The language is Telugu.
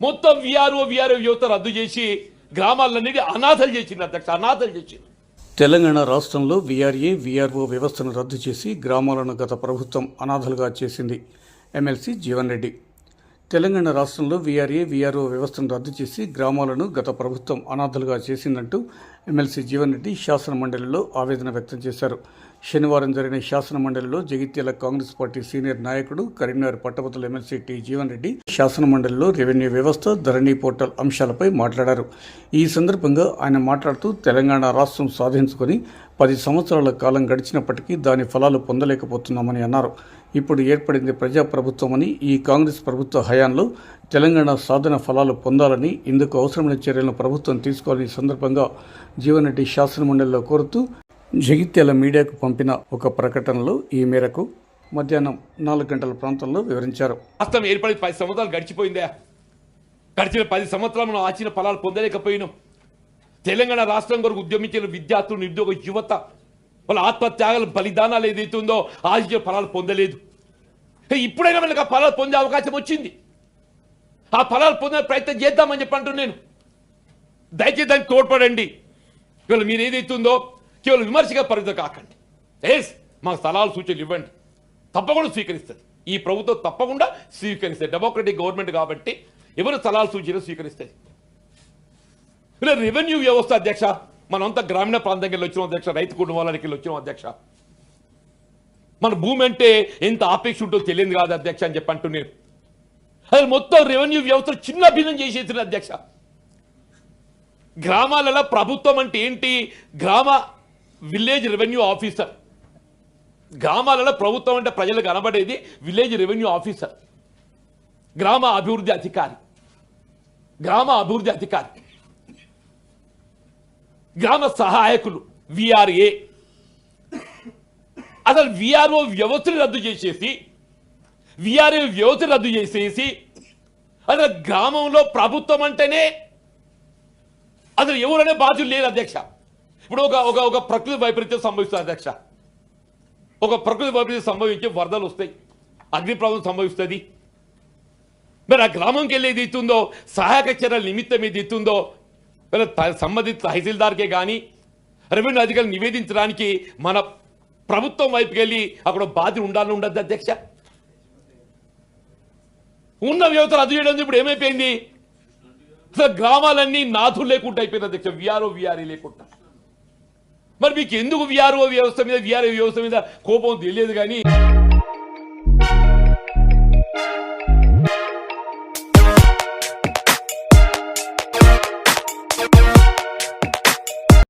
మొత్తం విఆర్ఓ విఆర్ఓ యువత రద్దు చేసి గ్రామాలన్నిటి అనాథలు చేసింది అధ్యక్ష అనాథలు చేసింది. తెలంగాణ రాష్ట్రంలో వీఆర్ఏ వీఆర్ఓ వ్యవస్థను రద్దు చేసి గ్రామాలను గత ప్రభుత్వం అనాథలుగా చేసింది ఎమ్మెల్సీ జీవన్ రెడ్డి. తెలంగాణ రాష్ట్రంలో వీఆర్ఏ వీఆర్ఓ వ్యవస్థను రద్దు చేసి గ్రామాలను గత ప్రభుత్వం అనాథలుగా చేసిందంటూ ఎమ్మెల్సీ జీవన్ రెడ్డి శాసన మండలిలో ఆవేదన వ్యక్తం చేశారు. శనివారం జరిగిన శాసన మండలిలో జగిత్యాల కాంగ్రెస్ పార్టీ సీనియర్ నాయకుడు కరీంనగర్ పట్టభద్రుల ఎమ్మెల్సీ టి జీవన్ రెడ్డి శాసనమండలిలో రెవెన్యూ వ్యవస్థ ధరణి పోర్టల్ అంశాలపై మాట్లాడారు. ఈ సందర్భంగా ఆయన మాట్లాడుతూ తెలంగాణ రాష్ట్రం సాధించుకొని పది సంవత్సరాల కాలం గడిచినప్పటికీ దాని ఫలాలు పొందలేకపోతున్నామని అన్నారు. ఇప్పుడు ఏర్పడింది ప్రజాప్రభుత్వమని ఈ కాంగ్రెస్ ప్రభుత్వ హయాంలో తెలంగాణ సాధన ఫలాలు పొందాలని ఇందుకు అవసరమైన చర్యలను ప్రభుత్వం తీసుకోవాలని సందర్భంగా జీవన్ శాసనమండలిలో మండలిలో కోరుతూ జగిత్యాల మీడియాకు పంపిన ఒక ప్రకటనలో ఈ మేరకు మధ్యాహ్నం నాలుగు గంటల ప్రాంతంలో వివరించారు. రాష్ట్రం ఏర్పడి పది సంవత్సరాలు గడిచిపోయిందా. గడిచిన పది సంవత్సరాలు మనం ఆచిన ఫలాలు పొందలేకపోయినాం. తెలంగాణ రాష్ట్రం కొరకు ఉద్యమించిన విద్యార్థులు నిరుద్యోగ యువత వాళ్ళ ఆత్మత్యాగాలు బలిదానాలు ఏదైతుందో ఆశ్చర్య ఫలాలు పొందలేదు. ఇప్పుడైనా మనకు ఆ ఫలాలు పొందే అవకాశం వచ్చింది. ఆ ఫలాలు పొందే ప్రయత్నం చేద్దామని చెప్పి అంటున్నాను నేను. దయచేసి దానికి తోడ్పడండి. ఇవాళ మీరు ఏదైతుందో కేవలం విమర్శగా పరిధి కాకండి. ఎస్ మాకు స్థలాలు సూచనలు ఇవ్వండి. తప్పకుండా స్వీకరిస్తుంది. ఈ ప్రభుత్వం తప్పకుండా స్వీకరిస్తుంది. డెమోక్రటిక్ గవర్నమెంట్ కాబట్టి ఎవరు స్థలాలు సూచనలు స్వీకరిస్తుంది రెవెన్యూ వ్యవస్థ అధ్యక్ష. మనమంతా గ్రామీణ ప్రాంతంకి వెళ్ళి అధ్యక్ష రైతు కుటుంబాలకి వెళ్ళి అధ్యక్ష. మన భూమి అంటే ఎంత ఆపేక్ష ఉంటుందో తెలియదు కాదు అధ్యక్ష అని చెప్పి అంటూ నేను అది మొత్తం రెవెన్యూ వ్యవస్థ చిన్న భిన్నం చేసేసిన అధ్యక్ష. గ్రామాలలో ప్రభుత్వం అంటే ఏంటి? గ్రామ విలేజ్ రెవెన్యూ ఆఫీసర్ గ్రామాలలో ప్రభుత్వం అంటే ప్రజలకు కనబడేది విలేజ్ రెవెన్యూ ఆఫీసర్ గ్రామ అభివృద్ధి అధికారి. గ్రామ అభివృద్ధి అధికారి. గ్రామ సహాయకులు విఆర్ఏ అసలు విఆర్ఓ వ్యవస్థను రద్దు చేసేసి విఆర్ఏ వ్యవస్థ రద్దు చేసేసి అసలు గ్రామంలో ప్రభుత్వం అంటేనే అసలు ఎవరనే బాధ్యులు లేరు అధ్యక్ష. ఇప్పుడు ఒక ఒక ఒక ప్రకృతి వైపరీత్యం సంభవిస్తుంది అధ్యక్ష. ఒక ప్రకృతి వైపరీత్యం సంభవించి వరదలు వస్తాయి. అగ్ని ప్రమాదం సంభవిస్తుంది. మరి ఆ గ్రామంకి వెళ్ళేది ఎత్తుందో ఇస్తుందో సహాయక చర్యల నిమిత్తం ఏది ఇస్తుందో సంబంధిత తహసీల్దార్కే కానీ రెవెన్యూ అధికారులు నివేదించడానికి మన ప్రభుత్వం వైపుకి వెళ్ళి అక్కడ బాధ్యత ఉండాలని ఉండద్దు అధ్యక్ష. ఉన్న వ్యవస్థ రద్దు చేయడం ఇప్పుడు ఏమైపోయింది? అసలు గ్రామాలన్నీ నాథులు లేకుండా అయిపోయింది అధ్యక్ష. విఆర్ఓ విఆర్ఏ లేకుండా. మరి మీకు ఎందుకు విఆర్ఓ వ్యవస్థ మీద విఆర్ఏ వ్యవస్థ మీద కోపం తెలియదు కానీ